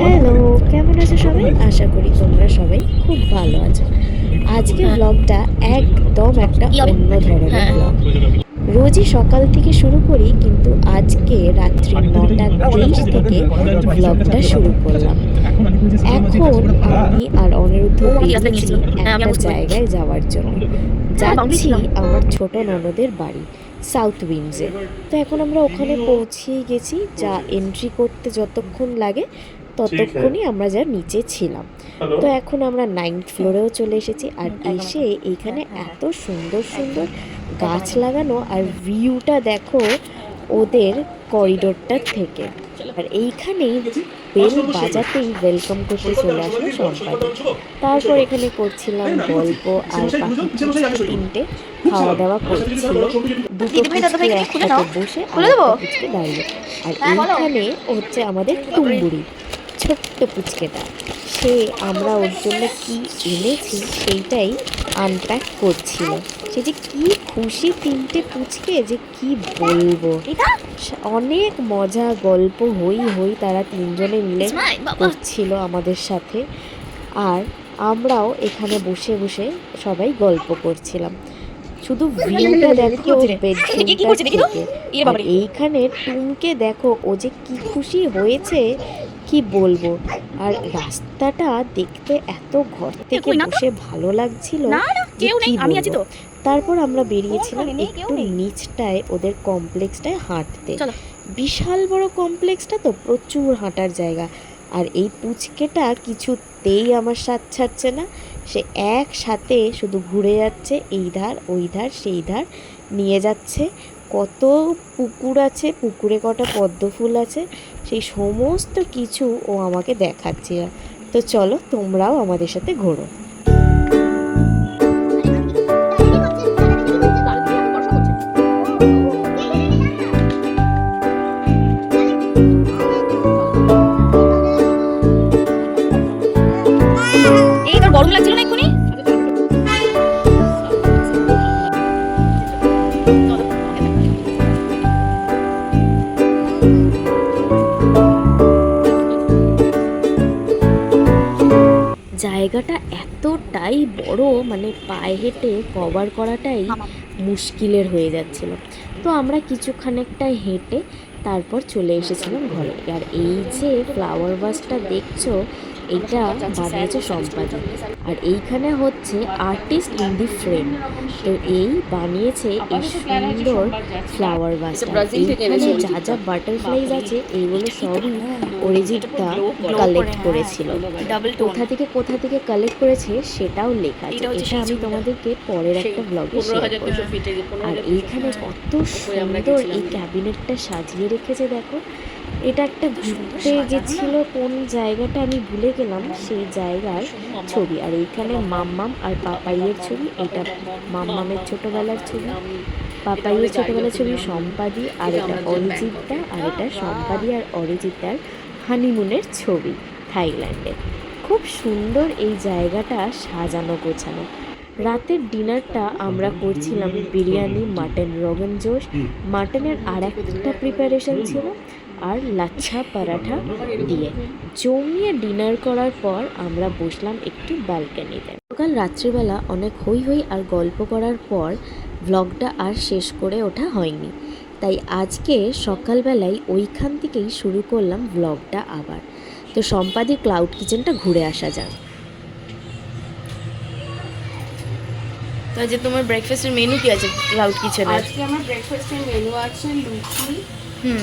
Hello কেমন আছো সবাই? আশা করি তোমরা সবাই খুব ভালো আছো। আজকে ব্লগটা একদম একটা অন্য ধরনের হ্যাঁ। ব্লগ রোজই সকাল থেকে শুরু করি কিন্তু আজকে রাত্রি নটা তেইশ থেকে ব্লগটা শুরু করলাম। এখন আমি আর অনিরুদ্ধ বেরিয়েছি। হ্যাঁ, একটা জায়গায় যাওয়ার জন্য। হ্যাঁ, যাচ্ছি আমার ছোট ননদের বাড়ি সাউথ উইন্ডসে তো এখন আমরা ওখানে পৌঁছেই গেছি যা এন্ট্রি করতে যতক্ষণ লাগে। ততক্ষণই আমরা যা নিচে ছিলাম। তো এখন আমরা নাইনথ ফ্লোরেও চলে এসেছি আর এসে এইখানে এত সুন্দর সুন্দর গাছ লাগানো আর ভিউটা দেখো ওদের করিডোরটার থেকে। আর এইখানেই বেল বাজাতেই ওয়েলকাম করতে চলে আসলো সম্পাদক তারপর এখানে করছিলাম গল্প আর তিনটে খাওয়া দাওয়া করছিল দুটো একসাথে বসে আর দাঁড়িয়ে। আর হ্যাঁ, এইখানে হচ্ছে আমাদের টুম্বুরি ছোট্ট পুচকেটা সে আমরা ওর জন্য কি এনেছি সেইটাই আনপ্যাক করছিল। সে যে কি খুশি তিনটে পুচকে যে কি বলব। অনেক মজা গল্প হই হই তারা তিনজনে মিলে করছিল আমাদের সাথে। আর আমরাও এখানে বসে বসে সবাই গল্প করছিলাম। শুধু ভিউটা দেখো? থেকে। ইয়ে আর এইখানে টুমকে দেখো ও যে কি খুশি হয়েছে কি বলব? আর রাস্তাটা দেখতে এত ঘর থেকে? বসে ভালো লাগছিল না না যে কেউ নেই আমি আছি তো। তারপর আমরা বেরিয়েছিলাম একটু নিচটায় ওদের কমপ্লেক্সটায় হাঁটতে। বিশাল বড় কমপ্লেক্সটা তো প্রচুর হাঁটার জায়গা। আর এই পুচকেটা কিছুতেই আমার সাথ ছাড়ছে না। সে একসাথে শুধু ঘুরে যাচ্ছে এই ধার ওই ধার সেই ধার নিয়ে যাচ্ছে। কত পুকুর আছে, পুকুরে কটা পদ্ম ফুল আছে, সেই সমস্ত কিছু ও আমাকে দেখাচ্ছে। তো চলো তোমরাও আমাদের সাথে ঘোরো। জায়গাটা এতটাই বড় মানে পায়ে হেঁটে কভার করাটাই মুশকিলের হয়ে যাচ্ছিল। তো আমরা কিছুখানেকটা হেঁটে তারপর চলে এসেছিলাম ঘরে। আর এই যে ফ্লাওয়ার ভাসটা দেখছ এটা বানিয়েছে সম্পাদক। আর এইখানে হচ্ছে আর্টিস্ট ইন দি ফ্রেম তো এই বানিয়েছে এই সুন্দর ফ্লাওয়ার ব্রাজিল এইখানে যা যা বাটারফ্লাইজ আছে এইগুলো সবই অরিজিৎটা কালেক্ট করেছিল। কোথা থেকে কোথা থেকে কালেক্ট করেছে সেটাও লেখা আছে। এটা আমি তোমাদেরকে পরের একটা ব্লগে শেয়ার করব আর এইখানে কত সুন্দর এই ক্যাবিনেটটা সাজিয়ে রেখেছে দেখো। এটা একটা ঘুরতে গেছিল, কোন জায়গাটা আমি ভুলে গেলাম, সেই জায়গার ছবি। আর এইখানে মাম্মাম আর পাপাইয়ের ছবি, এটা মাম্মামের ছোটবেলার ছবি, পাপাইয়ের ছোটবেলার ছবি সম্পাদি, আর এটা অরিজিৎদা আর এটা সম্পাদি আর অরিজিৎদার হানিমুনের ছবি থাইল্যান্ডে। খুব সুন্দর এই জায়গাটা সাজানো গোছানো। রাতের ডিনারটা আমরা করছিলাম বিরিয়ানি, মাটন, রগন জোশ। মাটনের আর একটা প্রিপারেশন ছিল আর লাচ্ছা পরাঠা দিয়ে। জমিয়ে ডিনার করার পর আমরা বসলাম একটু ব্যালকানিতে সকাল রাত্রিবেলা অনেক হই হই আর গল্প করার পর ব্লগটা আর শেষ করে ওঠা হয়নি। তাই আজকে সকালবেলায় ওইখান থেকেই শুরু করলাম ব্লগটা আবার। তো সম্পাদি ক্লাউড কিচেনটা ঘুরে আসা যাক। তো যে তোমার ব্রেকফাস্টের মেনু কি আছে ক্লাউড কিচেনের আজকে আমার ব্রেকফাস্টের মেনু আছে লুচি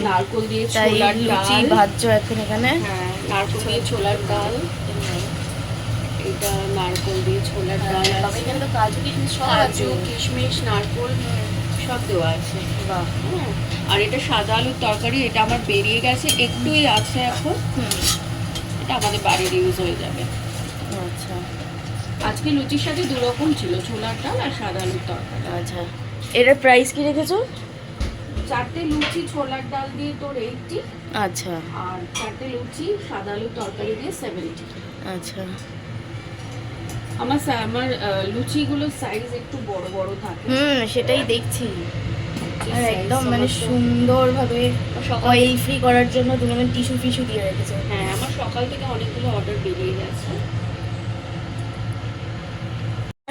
নারকোল দিয়ে তাই ছোলার লুচি ভাজছো এখন এখানে? হ্যাঁ নারকোল দিয়ে ছোলার ডাল। এটা নারকোল দিয়ে ছোলার ডাল আছে। এখানে তো কাজু কিশমিশ সব কাজু কিশমিশ নারকোল সব দেওয়া আছে। বাহ। হ্যাঁ আর এটা সাদা আলুর তরকারি এটা আমার বেরিয়ে গেছে একটুই আছে এখন। হুম। এটা আমাদের বাড়ির ইউজ হয়ে যাবে। আচ্ছা। আজকে লুচির সাথে দু রকম ছিল ছোলার ডাল আর সাদা আলুর তরকারি। আচ্ছা। এটার প্রাইস কি রেখেছো? চারটে লুচি ছোলার ডাল দিয়ে তোর এইটটি আচ্ছা। আর চারটে লুচি সাদা আলুর তরকারি দিয়ে সেভেন্টি আচ্ছা। আমার আমার লুচিগুলোর সাইজ একটু বড় বড় থাকে। হুম সেটাই দেখছি। আর একদম মানে। সুন্দরভাবে অয়েল ফ্রি করার জন্য তুমি মানে টিস্যু ফিস্যু দিয়ে রেখেছো। হ্যাঁ আমার সকাল থেকে অনেকগুলো অর্ডার বেরিয়ে গেছে।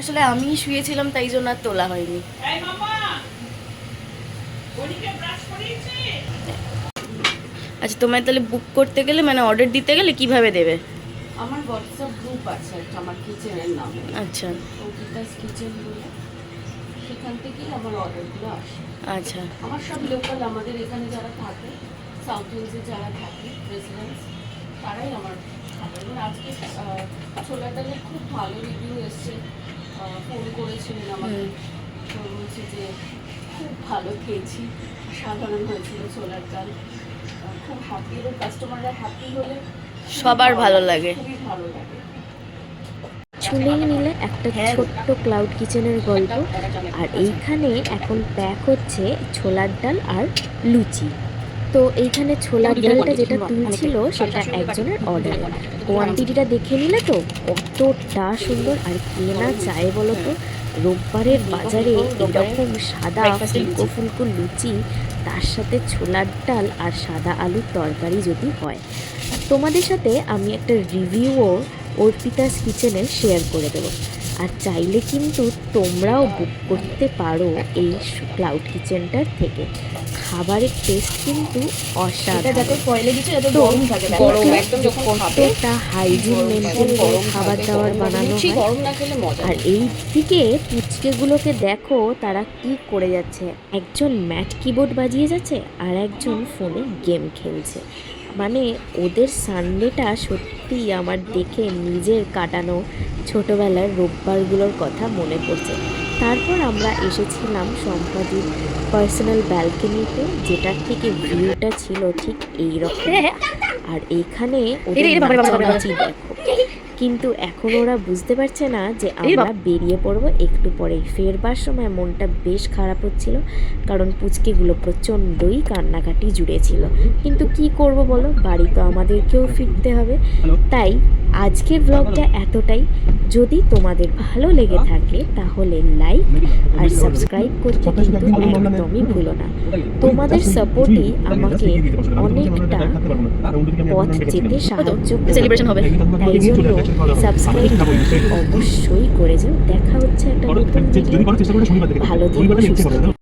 আসলে আমি শুয়েছিলাম তাই জন্য আর তোলা হয়নি। আচ্ছা তোমায় তাহলে বুক করতে গেলে মানে অর্ডার দিতে গেলে কীভাবে দেবে? আমার হোয়াটসঅ্যাপ গ্রুপ আছে একটা আমার কিচেনের নামে। আচ্ছা। অঙ্কিতাস কিচেন বলে। সেখান থেকেই আমার অর্ডারগুলো আসে। আচ্ছা। আমার সব লোকাল আমাদের এখানে যারা থাকে সাউথ ইন্ডিয়াতে যারা থাকে রেসিডেন্টস তারাই আমার এবং আজকে ছোলা ডালের খুব ভালো রিভিউ এসছে। ফোন করেছিলেন আমাকে। বলছি যে খুব ভালো খেয়েছি। সাধারণ হয়েছিল ছোলার ডাল। খুব হ্যাপি এবং কাস্টমাররা হ্যাপি হলে সবার ভালো লাগে। খুবই ভালো লাগে। শুনেই নিলে একটা হ্যাঁ। ছোট্ট ক্লাউড কিচেনের গল্প। আর এইখানে এখন প্যাক হচ্ছে ছোলার ডাল আর লুচি। তো এইখানে ছোলার ডালটা যেটা তুলছিল সেটা একজনের অর্ডার কোয়ান্টিটিটা দেখে নিলে তো কতটা সুন্দর। আর কে না চায় বলো তো? রোববারের বাজারে এরকম সাদা ফুলকো ফুলকো লুচি তার সাথে ছোলার ডাল আর সাদা আলুর তরকারি যদি হয়। তোমাদের সাথে আমি একটা রিভিউও অর্পিতাস কিচেনে শেয়ার করে দেবো। আর চাইলে কিন্তু তোমরাও বুক করতে পারো এই ক্লাউড কিচেনটার থেকে। খাবারের টেস্ট কিন্তু এটা অসাধারণ। কয়েলে দিচ্ছে যাতে তো গরম থাকে গরম দেখো একদম যখন খাবে কতটা হাইজিন মেনটেন করে খাবার দাবার বানানো হয়। আর এই দিকে পুচকেগুলোকে দেখো তারা কি করে যাচ্ছে? একজন ম্যাট কিবোর্ড বাজিয়ে যাচ্ছে আর একজন ফোনে গেম খেলছে। মানে ওদের সানডেটা সত্যিই আমার দেখে নিজের কাটানো ছোটোবেলার রোববারগুলোর কথা মনে পড়ছে। তারপর আমরা এসেছিলাম সম্পাদির পার্সোনাল ব্যালকনিতে যেটার থেকে ভিউটা ছিল ঠিক এইরকম আর এখানে ওদের। নাচানাচি দেখো কিন্তু এখন ওরা বুঝতে পারছে না যে আমরা বেরিয়ে পড়ব একটু পরেই। ফেরবার সময় মনটা বেশ খারাপ হচ্ছিল কারণ পুচকেগুলো প্রচণ্ডই কান্নাকাটি জুড়েছিল। কিন্তু কি করব বলো? বাড়ি তো আমাদেরকেও ফিরতে হবে। তাই আজকের ব্লগটা এতটাই। যদি তোমাদের ভালো লেগে থাকে তাহলে লাইক আর সাবস্ক্রাইব করতে কিন্তু একদমই ভুলো না। তোমাদের সাপোর্টই আমাকে অনেকটা পথ যেতে সাহায্য হবে। তাই জন্য সাবস্ক্রাইব অবশ্যই করে যাও দেখা হচ্ছে একটা নতুন ভিডিও ভালো থেকে।